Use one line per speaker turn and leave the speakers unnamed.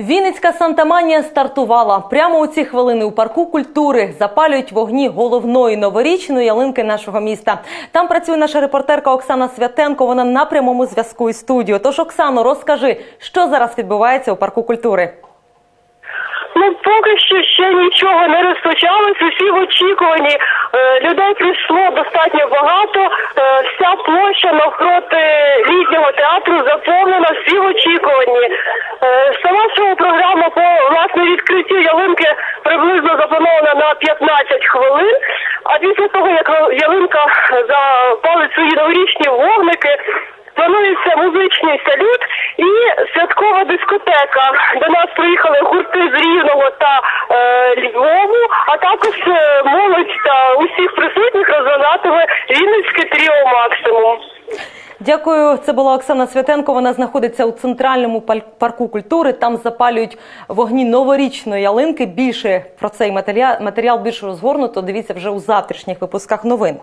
Вінницька Сантаманія стартувала. Прямо у ці хвилини у парку культури запалюють вогні головної новорічної ялинки нашого міста. Там працює наша репортерка Оксана Святенко. Вона на прямому зв'язку із студією. Тож, Оксано, розкажи, що зараз відбувається у парку культури.
Ну, поки що ще нічого не розпочалось. Усі в очікуванні. Е, людей прийшло достатньо багато. Е, вся площа навпроти літнього театру заповнена, всі в очікуванні. Запланована на 15 хвилин. А після того, як ялинка запалить свої новорічні вогники, Планується музичний салют і святкова дискотека. До нас приїхали гурти з Рівного та е, Львову, а також е, молодь та усіх присутніх розвиватиме Вінницьке тріо максимум.
Дякую. Це була Оксана Святенко. Вона знаходиться у центральному парку культури. Там запалюють вогні новорічної ялинки. Більше про цей матеріал, більше розгорнуто. Дивіться вже у завтрашніх випусках новин.